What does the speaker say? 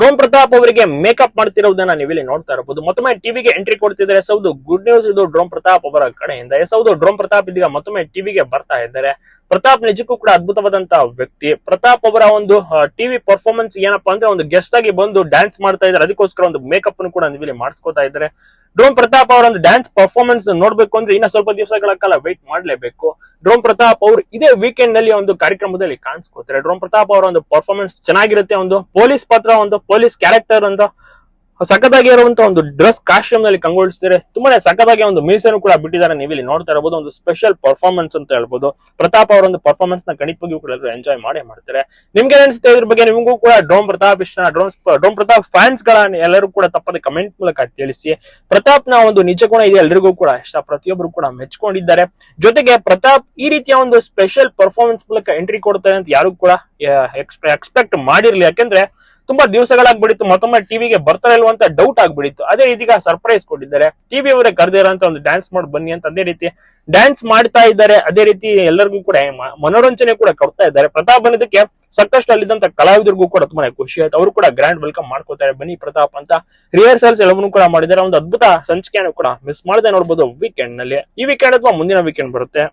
Rome Pratap ಅವರಿಗೆ makeup ಮಾಡ್ತಿರೋದನ್ನ ನೀವಿಲ್ಲಿ ನೋಡ್ತಾ ಇರಬಹುದು. ಮತ್ತೊಮ್ಮೆ ಟಿವಿಗೆ ಎಂಟ್ರಿ ಕೊಡ್ತಿದ್ದಾರೆ ಸೌದು ಗುಡ್ ನ್ಯೂಸ್ ಇದು ಡ್ರೋಮ್ ಪ್ರತಾಪ್ ಅವರ ಕಡೆಯಿಂದ. ಎಸ್ ಹೌದು ಡ್ರೋಮ್ ಪ್ರತಾಪ್ ಇದೀಗ ಮತ್ತೊಮ್ಮೆ ಟಿವಿಗೆ ಬರ್ತಾ ಇದ್ದಾರೆ. ಪ್ರತಾಪ್ ನಿಜಕ್ಕೂ ಕೂಡ ಅದ್ಭುತವಾದಂತಹ ವ್ಯಕ್ತಿ. ಪ್ರತಾಪ್ ಅವರ ಒಂದು ಟಿವಿ ಪರ್ಫಾರ್ಮೆನ್ಸ್ ಏನಪ್ಪಾ ಅಂದ್ರೆ ಒಂದು ಗೆಸ್ಟ್ ಆಗಿ ಬಂದು ಡ್ಯಾನ್ಸ್ ಮಾಡ್ತಾ ಇದ್ದಾರೆ. ಅದಕ್ಕೋಸ್ಕರ ಒಂದು ಮೇಕಪ್ ಅನ್ನು ಕೂಡ ನೀವಿಲ್ಲಿ ಮಾಡಿಸ್ಕೊತಾ ಇದ್ದಾರೆ. ಡ್ರೋಮ್ ಪ್ರತಾಪ್ ಅವರ ಒಂದು ಡ್ಯಾನ್ಸ್ ಪರ್ಫಾರ್ಮೆನ್ಸ್ ನೋಡ್ಬೇಕು ಅಂದ್ರೆ ಇನ್ನ ಸ್ವಲ್ಪ ದಿವಸಗಳ ಕಾಲ ವೆಯ್ಟ್ ಮಾಡ್ಲೇಬೇಕು. ಡ್ರೋಮ್ ಪ್ರತಾಪ್ ಅವರು ಇದೇ ವೀಕೆಂಡ್ನಲ್ಲಿ ಒಂದು ಕಾರ್ಯಕ್ರಮದಲ್ಲಿ ಕಾಣಿಸ್ಕೋತಾರೆ. ಡ್ರೋಮ್ ಪ್ರತಾಪ್ ಅವರ ಒಂದು ಪರ್ಫಾರ್ಮೆನ್ಸ್ ಚೆನ್ನಾಗಿರುತ್ತೆ. ಒಂದು ಪೊಲೀಸ್ ಪಾತ್ರ, ಒಂದು ಪೊಲೀಸ್ ಕ್ಯಾರೆಕ್ಟರ್ ಅಂತ ಸಖತ್ತಾಗಿ ಇರುವಂತ ಒಂದು ಡ್ರೆಸ್ ಕಾಸ್ಟ್ಯೂಮ್ನಲ್ಲಿ ಕಂಗೊಳಿಸ್ತಾರೆ ತುಂಬಾನೇ ಸಖತ್ತಾಗಿ ಒಂದು ಮೀಸನ್ನು ಕೂಡ ಬಿಟ್ಟಿದ್ದಾರೆ. ನೀವು ಇಲ್ಲಿ ನೋಡ್ತಾ ಇರಬಹುದು ಒಂದು ಸ್ಪೆಷಲ್ ಪರ್ಫಾರ್ಮೆನ್ಸ್ ಅಂತ ಹೇಳ್ಬೋದು. ಪ್ರತಾಪ್ ಅವರ ಒಂದು ಪರ್ಫಾರ್ಮೆನ್ಸ್ನ ಖಂಡಿತವಾಗಿಯೂ ಕೂಡ ಎಲ್ಲರೂ ಎಂಜಾಯ್ ಮಾಡೇ ಮಾಡ್ತಾರೆ. ನಿಮ್ಗೆ ಅನಿಸುತ್ತೆ ಇದ್ರ ಬಗ್ಗೆ ನಿಮಗೂ ಕೂಡ ಡ್ರೋಮ್ ಪ್ರತಾಪ್ ಇಷ್ಟ. ಡ್ರೋನ್ ಡೋಮ್ ಪ್ರತಾಪ್ ಫ್ಯಾನ್ಸ್ಗಳ ಎಲ್ಲರೂ ಕೂಡ ತಪ್ಪದೆ ಕಮೆಂಟ್ ಮೂಲಕ ತಿಳಿಸಿ. ಪ್ರತಾಪ್ನ ಒಂದು ನಿಜ ಗುಣ ಇದೆ ಎಲ್ಲರಿಗೂ ಕೂಡ ಇಷ್ಟ. ಪ್ರತಿಯೊಬ್ಬರು ಕೂಡ ಮೆಚ್ಕೊಂಡಿದ್ದಾರೆ. ಜೊತೆಗೆ ಪ್ರತಾಪ್ ಈ ರೀತಿಯ ಒಂದು ಸ್ಪೆಷಲ್ ಪರ್ಫಾರ್ಮೆನ್ಸ್ ಮೂಲಕ ಎಂಟ್ರಿ ಕೊಡ್ತಾರೆ ಅಂತ ಯಾರು ಕೂಡ ಎಕ್ಸ್ಪೆಕ್ಟ್ ಮಾಡಿರ್ಲಿ. ಯಾಕೆಂದ್ರೆ ತುಂಬಾ ದಿವಸಗಳಾಗ್ಬಿಡಿತ್ತು ಮತ್ತೊಮ್ಮೆ ಟಿವಿಗೆ ಬರ್ತಾರೆ ಇಲ್ವಂತ ಡೌಟ್ ಆಗ್ಬಿಡಿತ್ತು ಅದೇ ಇದೀಗ ಸರ್ಪ್ರೈಸ್ ಕೊಟ್ಟಿದ್ದಾರೆ. ಟಿವಿ ಅವರೇ ಕರೆದಿರೋಂತ ಒಂದು ಡ್ಯಾನ್ಸ್ ಮಾಡಿ ಬನ್ನಿ ಅಂತ ಅದೇ ರೀತಿ ಡ್ಯಾನ್ಸ್ ಮಾಡ್ತಾ ಇದ್ದಾರೆ. ಅದೇ ರೀತಿ ಎಲ್ಲರಿಗೂ ಕೂಡ ಮನೋರಂಜನೆ ಕೂಡ ಕೊಡ್ತಾ ಇದ್ದಾರೆ. ಪ್ರತಾಪ್ ಬಂದಿದ್ದಕ್ಕೆ ಸಾಕಷ್ಟು ಅಲ್ಲಿದ್ದಂತ ಕಲಾವಿದರಿಗೂ ಕೂಡ ತುಂಬಾ ಖುಷಿ ಆಯ್ತು. ಅವರು ಕೂಡ ಗ್ರ್ಯಾಂಡ್ ವೆಲ್ಕಮ್ ಮಾಡ್ಕೋತಾರೆ. ಬನ್ನಿ ಪ್ರತಾಪ್ ಅಂತ ರಿಹರ್ಸಲ್ಸ್ ಎಲ್ಲವನ್ನೂ ಕೂಡ ಮಾಡಿದ್ದಾರೆ. ಒಂದು ಅದ್ಭುತ ಸಂಚಿಕೆಯನ್ನು ಕೂಡ ಮಿಸ್ ಮಾಡದೆ ನೋಡಬಹುದು ವೀಕೆಂಡ್ನಲ್ಲಿ. ಈ ವೀಕೆಂಡ್ ಅಥವಾ ಮುಂದಿನ ವೀಕೆಂಡ್ ಬರುತ್ತೆ.